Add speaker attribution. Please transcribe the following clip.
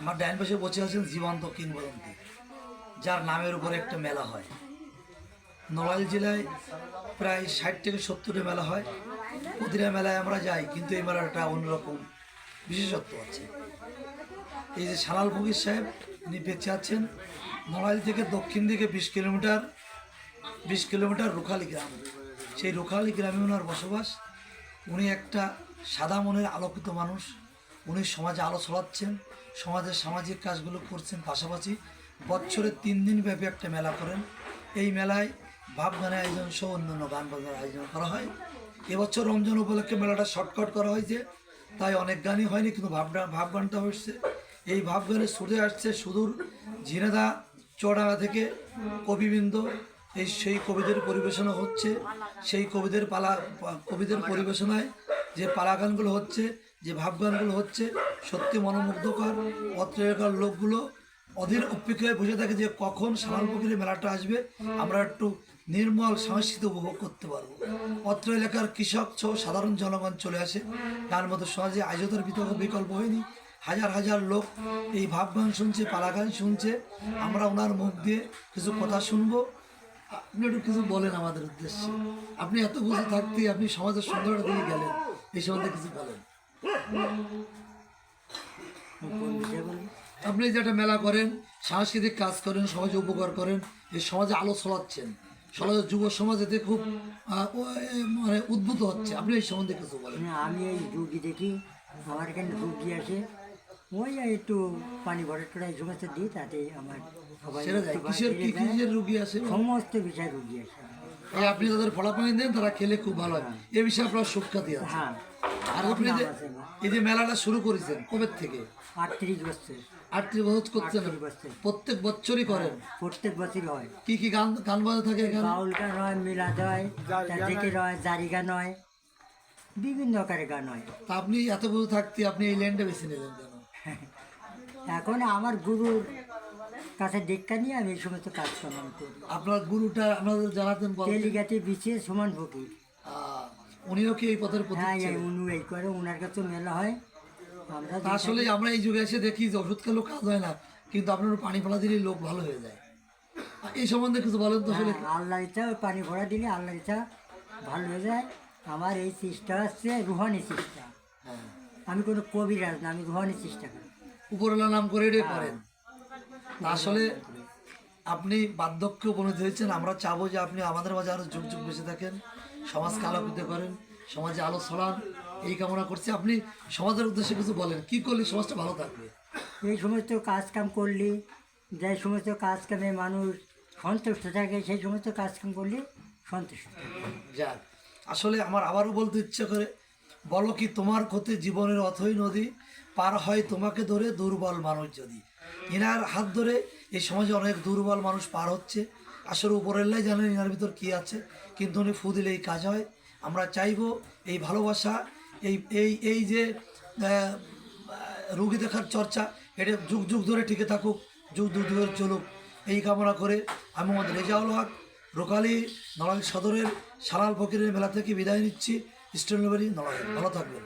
Speaker 1: আমার ডাইন পাশে বসে আছেন জীবন্ত কিংবদন্তি যার নামের উপরে একটা মেলা হয়। নড়াইল জেলায় প্রায় ষাট থেকে সত্তরটা মেলা হয়। প্রতিটা মেলায় আমরা যাই, কিন্তু এই মেলার একটা অন্যরকম বিশেষত্ব আছে। এই যে সালাল ফকির সাহেব উনি বেঁচে আছেন নড়াইল থেকে দক্ষিণ দিকে বিশ কিলোমিটার বিশ কিলোমিটার রুখালি গ্রাম। সেই রুখালি গ্রামে ওনার বসবাস। উনি একটা সাদা মনের আলোকিত মানুষ। উনি সমাজে আলো ছড়াচ্ছেন সমাজের সামাজিক কাজগুলো করছেন পাশাপাশি বছরে তিন দিন ব্যাপী একটা মেলা করেন। এই মেলায় ভাব গানের আয়োজন সহ অন্যান্য গান বাজনার আয়োজন করা হয়। এবছর রমজান উপলক্ষে মেলাটা শর্টকাট করা হয়েছে, তাই অনেক গানই হয়নি, কিন্তু ভাব ভাব গানটা হচ্ছে এই ভাব ছুটে আসছে সুদূর ঝিনেদা, চড়াঙ্গা থেকে কবিবৃন্দ। এই সেই কবিদের পরিবেশনা হচ্ছে, সেই কবিদের পালা, কবিদের পরিবেশনায় যে পালা গানগুলো হচ্ছে যে ভাবগানগুলো হচ্ছে সত্যি মনোমুগ্ধকর অত্র এলাকার লোকগুলো অধীর অপেক্ষায় বসে থাকে যে কখন সালাল মেলাটা আসবে, আমরা একটু নির্মল সংস্কৃতি উপভোগ করতে পারব। অত্র এলাকার কৃষক সহ সাধারণ জনগণ চলে আসে। তার মতো সহজে আয়োজনের বিতর্ক বিকল্প হয়নি। হাজার হাজার লোক এই ভাবগান শুনছে পালা গান শুনছে। আমরা ওনার মুখ দিয়ে কিছু কথা শুনব। আপনি একটু কিছু বলেন আমাদের উদ্দেশ্যে। আপনি এত বুঝে থাকতে আপনি সমাজের সুন্দরতা দিয়ে গেলেন। এই সম্বন্ধে কিছু বলেন। আপনি যে একটা মেলা করেন সাংস্কৃতিক কাজ করেন সমাজে উপকার করেন এই সমাজে আলো ছড়াচ্ছেন সমাজের যুব সমাজ এতে খুব মানে উদ্ভূত হচ্ছে আপনি এই সম্বন্ধে কিছু বলেন।
Speaker 2: আমি এই রুগী দেখি আমার এখানে রুগী আসে ওই একটু পানি ভরে টড়া এই সমস্ত দিই তাতে আমার
Speaker 1: কিসের কি কিসের রুগী আছে?
Speaker 2: সমস্ত বিষয় রুগী
Speaker 1: এই আপনি তাদের ফলাফল দেন তারা খেলে খুব ভালো হয়। এ বিষয়ে আপনার সুখ্যাতি আছে।
Speaker 2: হ্যাঁ।
Speaker 1: আর আপনি যে এই যে মেলাটা শুরু করেছেন কবে থেকে?
Speaker 2: আটত্রিশ বছর।
Speaker 1: আটত্রিশ বছর করছেন? প্রত্যেক বছরই করেন?
Speaker 2: প্রত্যেক বছর হয়।
Speaker 1: কি কি গান গান বাজা থাকে এখানে?
Speaker 2: বাউল গান হয় মিলাদ হয় দিকে হয়। জারি গান হয় বিভিন্ন আকারে গান হয়।
Speaker 1: তা আপনি এত বছর থাকতে আপনি এই ল্যান্ডে বেছে নিলেন কেন?
Speaker 2: এখন আমার গুরুর কাছে দীক্ষা নিয়ে আমি এই সমস্ত কাজকর্ম করি।
Speaker 1: আপনার গুরুটা আপনাদের জানাতেন
Speaker 2: তেলিগাতে বিছিয়ে সমান ফকির।
Speaker 1: আহ, উনিও কি এই পথের
Speaker 2: হ্যাঁ এই উনু এই করে ওনার কাছে মেলা হয়। আমরা
Speaker 1: আসলে আমরা এই যুগে এসে দেখি যে ওষুধ খেলেও কাজ হয় না কিন্তু আপনার পানি ফেলা দিলে লোক ভালো হয়ে যায়। এই সম্বন্ধে কিছু বলেন তো আসলে।
Speaker 2: হ্যাঁ, আল্লাহর ইচ্ছা ওই পানি ভরা দিলে আল্লাহর ইচ্ছা ভালো হয়ে যায়। আমার এই চেষ্টা হচ্ছে রুহানি চেষ্টা
Speaker 1: হ্যাঁ।
Speaker 2: আমি কোনো কবিরাজ না আমি রুহানি চেষ্টা করি
Speaker 1: উপরওয়ালা নাম করে এটাই করেন আসলে আপনি বার্ধক্য উপনীত হয়েছেন আমরা চাবো যে আপনি আমাদের মাঝে আরও যুগ যুগ বেঁচে থাকেন। সমাজকে আলোকিত করেন সমাজে আলো ছড়ান এই কামনা করছি আপনি সমাজের উদ্দেশ্যে কিছু বলেন কি করলে সমাজটা ভালো থাকবে?
Speaker 2: এই সমস্ত কাজ কাম করলে যে সমস্ত কাজ কামে মানুষ সন্তুষ্ট থাকে সেই সমস্ত কাজ কাম করলে সন্তুষ্ট থাকে।
Speaker 1: যাক আসলে আমার আবারও বলতে ইচ্ছে করে বলো কি তোমার ক্ষতি জীবনের অথই নদী পার হয় তোমাকে ধরে দুর্বল মানুষ যদি। ইনার হাত ধরে এই সমাজে অনেক দুর্বল মানুষ পার হচ্ছে আসলে উপরেল্লাই জানেন ইনার ভিতর কী আছে, কিন্তু উনি ফু এই কাজ হয়। আমরা চাইব এই ভালোবাসা, এই এই এই যে রুগী দেখার চর্চা, এটা যুগ যুগ ধরে টিকে থাকুক, যুগ যুগ ধরে চলুক। এই কামনা করে আমি মোহাম্মদ রেজাউল হক, রোকালি নড়াইল সদরের সালাল ফকিরের মেলা থেকে বিদায় নিচ্ছি। স্টেনবাড়ি নড়াইল ভালো থাকবেন।